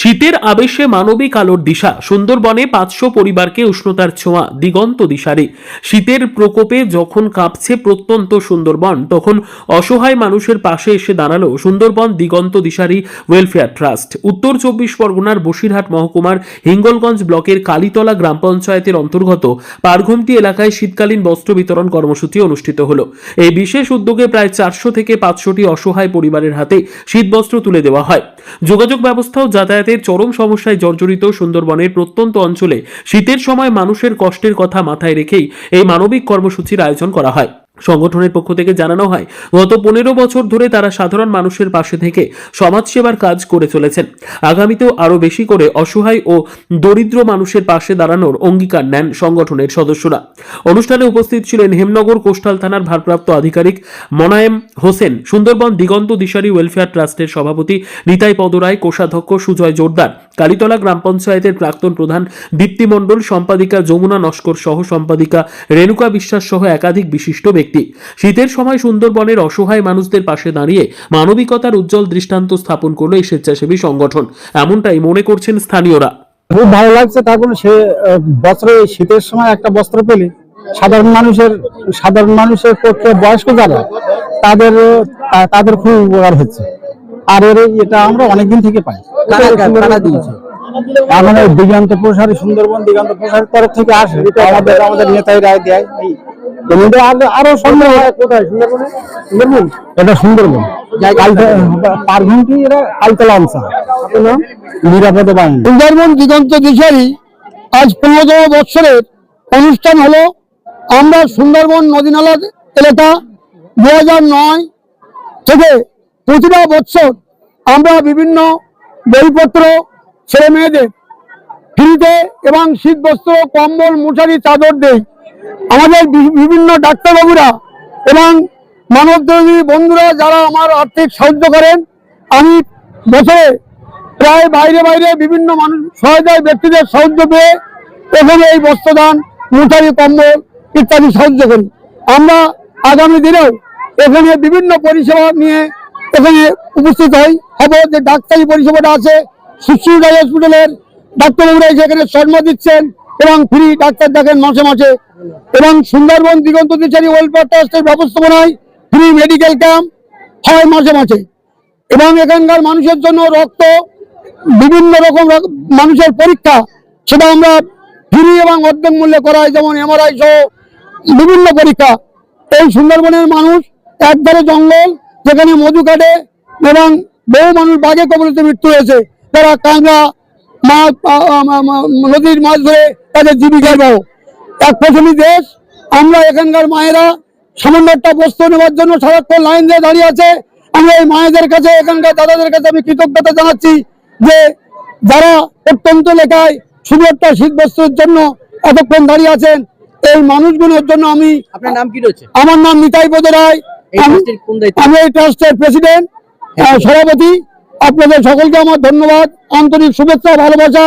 শীতের আবেশে মানবিক আলোর দিশা। সুন্দরবনে পাঁচশো পরিবারকে উষ্ণতার ছোঁয়া, দিগন্ত দিশারে। শীতের প্রকোপে যখন কাঁপছে প্রত্যন্ত সুন্দরবন, তখন অসহায় মানুষের পাশে এসে দাঁড়াল সুন্দরবন দিগন্ত দিশারি ওয়েলফেয়ার ট্রাস্ট। উত্তর চব্বিশ পরগনার বসিরহাট মহকুমার হিঙ্গলগঞ্জ ব্লকের কালীতলা গ্রাম পঞ্চায়েতের অন্তর্গত পারঘুমটি এলাকায় শীতকালীন বস্ত্র বিতরণ কর্মসূচি অনুষ্ঠিত হলো। এই বিশেষ উদ্যোগে প্রায় চারশো থেকে পাঁচশোটি অসহায় পরিবারের হাতে শীতবস্ত্র তুলে দেওয়া হয়। যোগাযোগ ব্যবস্থাও যাতায়াতের চরম সমস্যায় জর্জরিত সুন্দরবনের প্রত্যন্ত অঞ্চলে শীতের সময় মানুষের কষ্টের কথা মাথায় রেখেই এই মানবিক কর্মসূচির আয়োজন করা হয়। সংগঠনের পক্ষ থেকে জানানো হয়, গত পনেরো বছর ধরে তারা সাধারণ মানুষের পাশে থেকে সমাজসেবার কাজ করে চলেছেন। আগামীতেও আরও বেশি করে অসহায় ও দরিদ্র মানুষের পাশে দাঁড়ানোর অঙ্গীকার নেন সংগঠনের সদস্যরা। অনুষ্ঠানে উপস্থিত ছিলেন হেমনগর কোস্টাল থানার ভারপ্রাপ্ত আধিকারিক মনায়েম হোসেন, সুন্দরবন দিগন্ত দিশারি ওয়েলফেয়ার ট্রাস্টের সভাপতি নিতাই পদরায়, কোষাধ্যক্ষ সুজয় জোরদার, কালীতলা গ্রাম পঞ্চায়েতের প্রাক্তন প্রধান দীপ্তি মণ্ডল, সম্পাদিকা যমুনা নস্কর সহ সম্পাদিকা রেণুকা বিশ্বাস সহ একাধিক বিশিষ্ট ব্যক্তি। শীতের সময় সুন্দরবনের অসহায় মানুষদের পাশে দাঁড়িয়ে মানবিকতার উজ্জ্বল দৃষ্টান্ত স্থাপন করল এই স্বেচ্ছাসেবী সংগঠন। এমনটাই মনে করছেন স্থানীয়রা। খুব ভালো লাগছে তার কারণ সে বছরে শীতের সময় একটা বস্ত্র পেলে সাধারণ মানুষের সাধারণ মানুষের পক্ষে বয়স্ক যারা তাদের তাদের খুব উপকার হচ্ছে। আর এর এটা আমরা অনেকদিন থেকে পাই। মানে দিগন্ত প্রসারী সুন্দরবন দিগন্ত প্রসারীর তরফ থেকে আসে। আমাদের আমাদের নেতাই রায় দেয়। আরো- সুন্দর কোথায়? সুন্দরবনে? সুন্দরবন? এটা সুন্দরবন। এটা? নিরাপদে বাহিনী। সুন্দরবন দিগন্ত দিশারি আজ বৎসরের অনুষ্ঠান হলো আমরা সুন্দরবন নদীনালা এলাকা দু হাজার নয় থেকে প্রতিটা বছর আমরা বিভিন্ন বইপত্র ছেলে মেয়েদের ফ্রিতে এবং শীত বস্ত্র কম্বল মশারি চাদর দেই। আমাদের বিভিন্ন ডাক্তারবাবুরা এবং মানবদেবী বন্ধুরা যারা আমার আর্থিক সাহায্য করেন, আমি বছরে প্রায় বাইরে বাইরে বিভিন্ন মানুষ সহায়তায় ব্যক্তিদের সাহায্য পেয়ে এখানে এই বস্ত্রদান, মুঠারি, কম্বল ইত্যাদি সাহায্য করি। আমরা আগামী দিনেও এখানে বিভিন্ন পরিষেবা নিয়ে এখানে উপস্থিত হই। হব যে ডাক্তারি পরিষেবাটা আছে সুশ্রী হসপিটালের ডাক্তারবাবুরা এখানে শর্মা দিচ্ছেন। এবং ফ্রি ডাক্তার দেখেন মাসে মাসে এবং সুন্দরবন দিগন্ত দিচারি ওয়েলফেয়ার ট্রাস্টের ব্যবস্থাপনায় ফ্রি মেডিকেল ক্যাম্প হয় মাসে মাসে এবং এখানকার মানুষের জন্য রক্ত, বিভিন্ন রকম রক- মানুষের পরীক্ষা, সেটা আমরা ফ্রি এবং অর্ধেক মূল্যে করাই, যেমন এমআরআই সহ বিভিন্ন পরীক্ষা। এই সুন্দরবনের মানুষ একধারে জঙ্গল, যেখানে মধু কাটে এবং বহু মানুষ বাঘে কবলিতে মৃত্যু হয়েছে। তারা কাঁকড়া মাছ নদীর মাছ ধরে তাদের জীবিকা বাহ এক ফসলি দেশ আমরা এখানকার মায়েরা সামান্য একটা বস্ত্র নেওয়ার জন্য সারাক্ষণ লাইন দিয়ে দাঁড়িয়ে আছে। আমরা এই মায়েদের কাছে এখানকার দাদাদের কাছে আমি কৃতজ্ঞতা জানাচ্ছি যে যারা অত্যন্ত লেখায় শুধু একটা শীত বস্ত্রের জন্য এতক্ষণ দাঁড়িয়ে আছেন এই মানুষগুলোর জন্য আমি আপনার নাম কি রয়েছে? আমার নাম নিতাই বোধ রায় আমি- এই ট্রাস্টের প্রেসিডেন্ট সভাপতি। আপনাদের সকলকে আমার ধন্যবাদ আন্তরিক শুভেচ্ছা ভালোবাসা